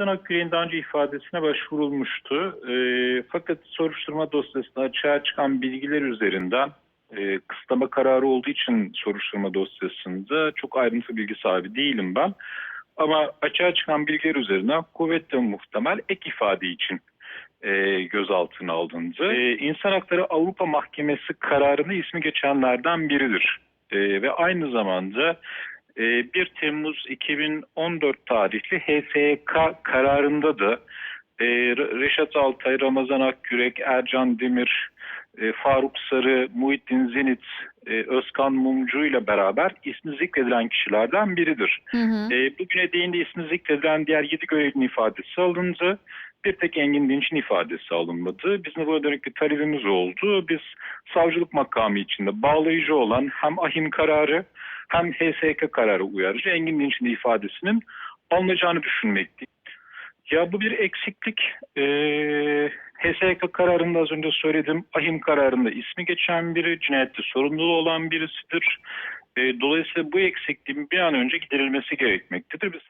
Ramazan Akgül'ün daha önce ifadesine başvurulmuştu. E, fakat soruşturma dosyasında açığa çıkan bilgiler üzerinden e, kısıtlama kararı olduğu için soruşturma dosyasında çok ayrıntı bilgi sahibi değilim ben. Ama açığa çıkan bilgiler üzerinden kuvvetle muhtemel ek ifade için e, gözaltına alındı. E, İnsan Hakları Avrupa Mahkemesi kararını ismi geçenlerden biridir. E, ve aynı zamanda 1 Temmuz 2014 tarihli HSYK kararında da e, Re- Reşat Altay, Ramazan Akgürek, Ercan Demir, e, Faruk Sarı, Muhittin Zenit, e, Özkan Mumcu ile beraber ismi zikredilen kişilerden biridir. Hı hı. E, bugüne değin de ismi zikredilen diğer 7 görevlinin ifadesi alındı. Bir tek Engin Dinç'in ifadesi alınmadı. Bizim buna dönük bir talebimiz oldu. Biz savcılık makamı içinde bağlayıcı olan hem ahim kararı hem HSK kararı uyarıcı Engin Dinç'in de ifadesinin alınacağını düşünmekteyiz. Ya bu bir eksiklik. Ee, HSK kararında az önce söyledim. Ahim kararında ismi geçen biri, cinayette sorumlu olan birisidir. Ee, dolayısıyla bu eksikliğin bir an önce giderilmesi gerekmektedir. Biz